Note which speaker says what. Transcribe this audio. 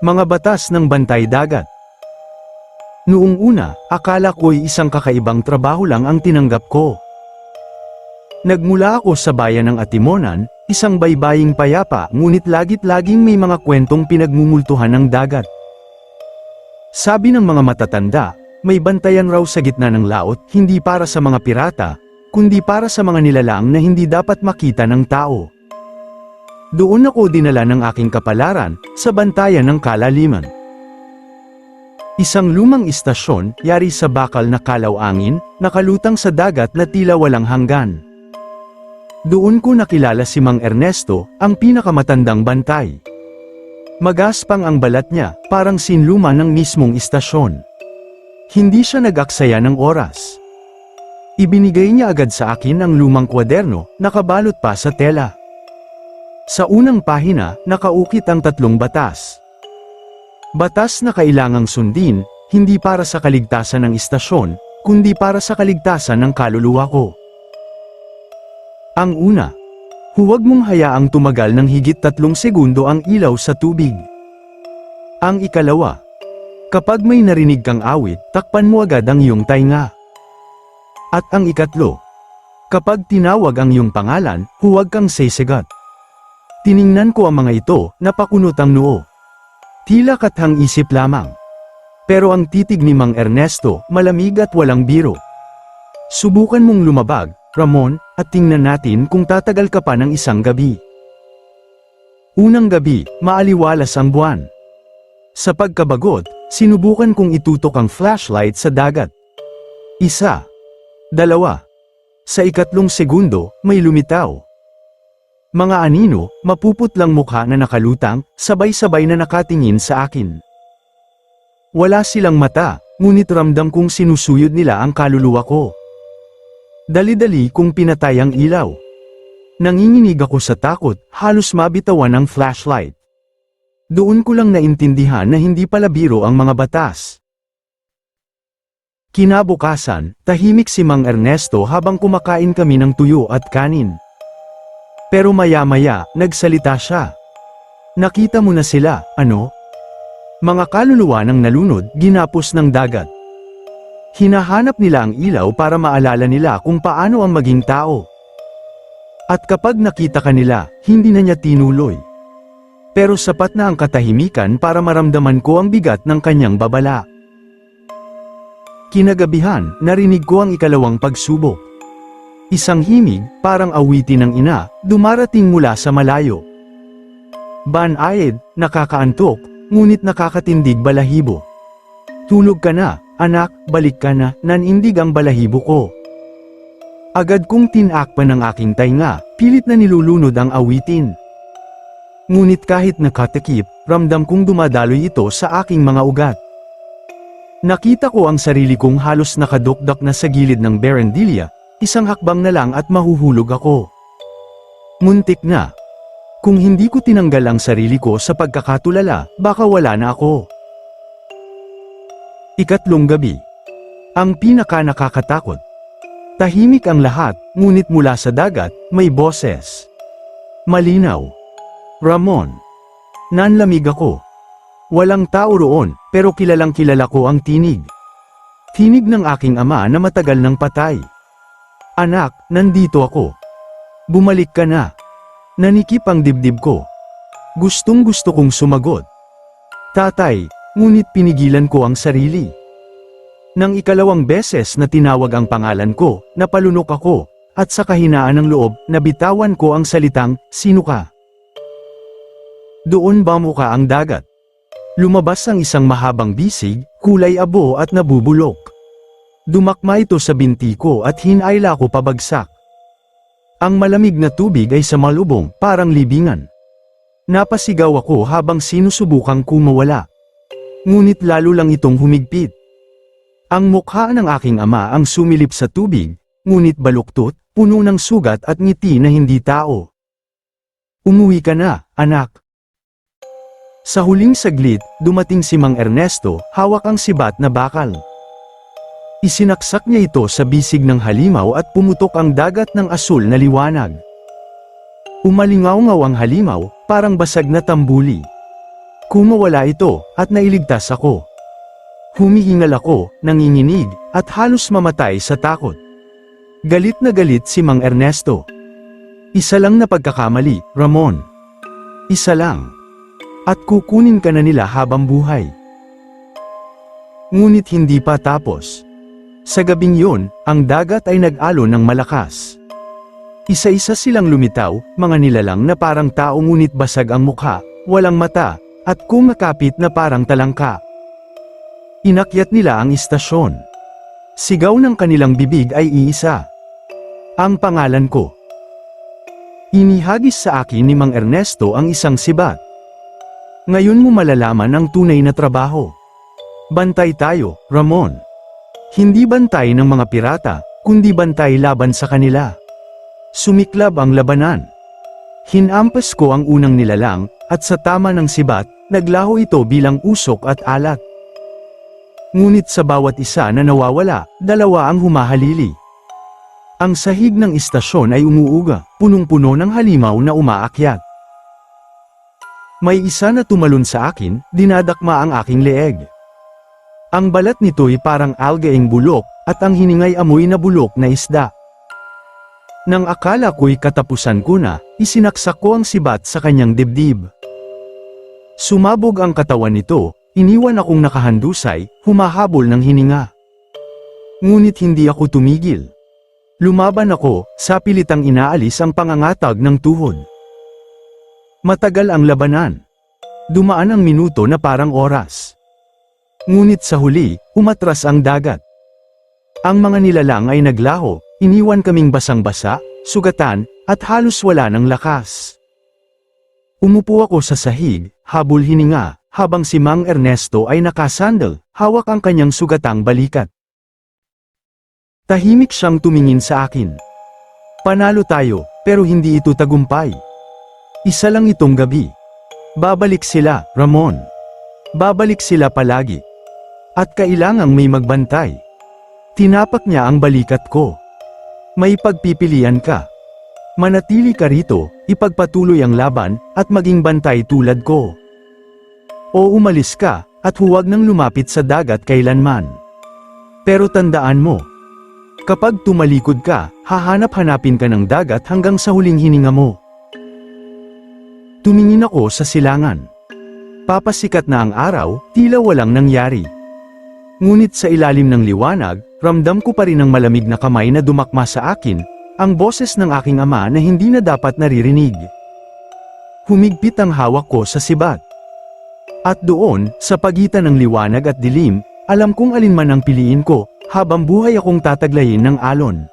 Speaker 1: Mga batas ng bantay dagat. Noong una, akala ko'y isang kakaibang trabaho lang ang tinanggap ko. Nagmula ako sa bayan ng Atimonan, isang baybaying payapa ngunit lagit-laging may mga kwentong pinagmumultuhan ng dagat. Sabi ng mga matatanda, may bantayan raw sa gitna ng laot, hindi para sa mga pirata, kundi para sa mga nilalang na hindi dapat makita ng tao. Doon ako dinala ng aking kapalaran, sa bantayan ng kalaliman. Isang lumang istasyon, yari sa bakal na kalaw-angin, nakalutang sa dagat na tila walang hanggan. Doon ko nakilala si Mang Ernesto, ang pinakamatandang bantay. Magaspang ang balat niya, parang sinluma ng mismong istasyon. Hindi siya nag-aksaya ng oras. Ibinigay niya agad sa akin ang lumang kwaderno, nakabalot pa sa tela. Sa unang pahina, nakaukit ang tatlong batas. Batas na kailangang sundin, hindi para sa kaligtasan ng istasyon, kundi para sa kaligtasan ng kaluluwa ko. Ang una, huwag mong hayaang tumagal ng higit tatlong segundo ang ilaw sa tubig. Ang ikalawa, kapag may narinig kang awit, takpan mo agad ang iyong tainga. At ang ikatlo, kapag tinawag ang iyong pangalan, huwag kang sesegat. Tiningnan ko ang mga ito, napakunot ang noo. Tila kathang isip lamang. Pero ang titig ni Mang Ernesto, malamig at walang biro. Subukan mong lumabag, Ramon, at tingnan natin kung tatagal ka pa ng isang gabi. Unang gabi, maaliwalas ang buwan. Sa pagkabagot, sinubukan kong itutok ang flashlight sa dagat. Isa. Dalawa. Sa ikatlong segundo, may lumitaw. Mga anino, mapuputlang mukha na nakalutang, sabay-sabay na nakatingin sa akin. Wala silang mata, ngunit ramdam kong sinusuyod nila ang kaluluwa ko. Dali-dali kong pinatay ang ilaw. Nanginginig ako sa takot, halos mabitawan ang flashlight. Doon ko lang naintindihan na hindi pala biro ang mga batas. Kinabukasan, tahimik si Mang Ernesto habang kumakain kami ng tuyo at kanin. Pero maya-maya, nagsalita siya. Nakita mo na sila, ano? Mga kaluluwa ng nalunod, ginapos ng dagat. Hinahanap nila ang ilaw para maalala nila kung paano ang maging tao. At kapag nakita ka nila, hindi na niya tinuloy. Pero sapat na ang katahimikan para maramdaman ko ang bigat ng kanyang babala. Kinagabihan, narinig ko ang ikalawang pagsubok. Isang himig, parang awitin ng ina, dumarating mula sa malayo. Banayad, nakakaantok, ngunit nakakatindig balahibo. Tulog ka na, anak, balik ka na, nanindig ang balahibo ko. Agad kong tinakpan ng aking tainga, pilit na nilulunod ang awitin. Ngunit kahit nakatakip, ramdam kong dumadaloy ito sa aking mga ugat. Nakita ko ang sarili kong halos nakadukdak na sa gilid ng berendilya, isang hakbang na lang at mahuhulog ako. Muntik na. Kung hindi ko tinanggal ang sarili ko sa pagkakatulala, baka wala na ako. Ikatlong gabi. Ang pinaka nakakatakot. Tahimik ang lahat, ngunit mula sa dagat, may boses. Malinaw. Ramon. Nanlamig ako. Walang tao roon, pero kilalang kilala ko ang tinig. Tinig ng aking ama na matagal nang patay. Anak, nandito ako. Bumalik ka na. Nanikip ang dibdib ko. Gustong gusto kong sumagot. Tatay, ngunit pinigilan ko ang sarili. Nang ikalawang beses na tinawag ang pangalan ko, napalunok ako, at sa kahinaan ng loob, nabitawan ko ang salitang, sino ka? Doon ba mukha ang dagat? Lumabas ang isang mahabang bisig, kulay abo at nabubulok. Dumakma ito sa binti ko at hinayla ko pabagsak. Ang malamig na tubig ay sa malubong, parang libingan. Napasigaw ako habang sinusubukang kumawala. Ngunit lalo lang itong humigpit. Ang mukha ng aking ama ang sumilip sa tubig, ngunit baluktot, puno ng sugat at ngiti na hindi tao. Umuwi ka na, anak. Sa huling saglit, dumating si Mang Ernesto, hawak ang sibat na bakal. Isinaksak niya ito sa bisig ng halimaw at pumutok ang dagat ng asul na liwanag. Umalingaw-ngaw ang halimaw, parang basag na tambuli. Kumawala ito, at nailigtas ako. Humihingal ako, nanginginig, at halos mamatay sa takot. Galit na galit si Mang Ernesto. Isa lang na pagkakamali, Ramon. Isa lang. At kukunin ka na nila habang buhay. Ngunit hindi pa tapos. Sa gabing yun, ang dagat ay nag-alon ng malakas. Isa-isa silang lumitaw, mga nilalang na parang tao ngunit basag ang mukha, walang mata, at kumakapit na parang talangka. Inakyat nila ang istasyon. Sigaw ng kanilang bibig ay iisa. Ang pangalan ko. Inihagis sa akin ni Mang Ernesto ang isang sibat. Ngayon mo malalaman ang tunay na trabaho. Bantay tayo, Ramon. Hindi bantay ng mga pirata, kundi bantay laban sa kanila. Sumiklab ang labanan. Hinampas ko ang unang nilalang, at sa tama ng sibat, naglaho ito bilang usok at alat. Ngunit sa bawat isa na nawawala, dalawa ang humahalili. Ang sahig ng istasyon ay umuuga, punong-puno ng halimaw na umaakyat. May isa na tumalon sa akin, dinadakma ang aking leeg. Ang balat nito'y parang algaeng bulok, at ang hiningay amoy na bulok na isda. Nang akala ko'y katapusan ko na, isinaksak ko ang sibat sa kanyang dibdib. Sumabog ang katawan nito, iniwan akong nakahandusay, humahabol ng hininga. Ngunit hindi ako tumigil. Lumaban ako, sa pilitang inaalis ang pangangatag ng tuhod. Matagal ang labanan. Dumaan ang minuto na parang oras. Ngunit sa huli, umatras ang dagat. Ang mga nilalang ay naglaho, iniwan kaming basang-basa, sugatan, at halos wala ng lakas. Umupo ako sa sahig, habol hininga, habang si Mang Ernesto ay nakasandal, hawak ang kanyang sugatang balikat. Tahimik siyang tumingin sa akin. Panalo tayo, pero hindi ito tagumpay. Isa lang itong gabi. Babalik sila, Ramon. Babalik sila palagi. At kailangang may magbantay. Tinapak niya ang balikat ko. May pagpipilian ka. Manatili ka rito, ipagpatuloy ang laban, at maging bantay tulad ko. O umalis ka, at huwag nang lumapit sa dagat kailanman. Pero tandaan mo, kapag tumalikod ka, hahanap-hanapin ka ng dagat hanggang sa huling hininga mo. Tumingin ako sa silangan. Papasikat na ang araw, tila walang nangyari. Ngunit sa ilalim ng liwanag, ramdam ko pa rin ang malamig na kamay na dumakma sa akin, ang boses ng aking ama na hindi na dapat naririnig. Humigpit ang hawak ko sa sibat. At doon, sa pagitan ng liwanag at dilim, alam kong alin man ang piliin ko, habang buhay akong tataglayin ng alon.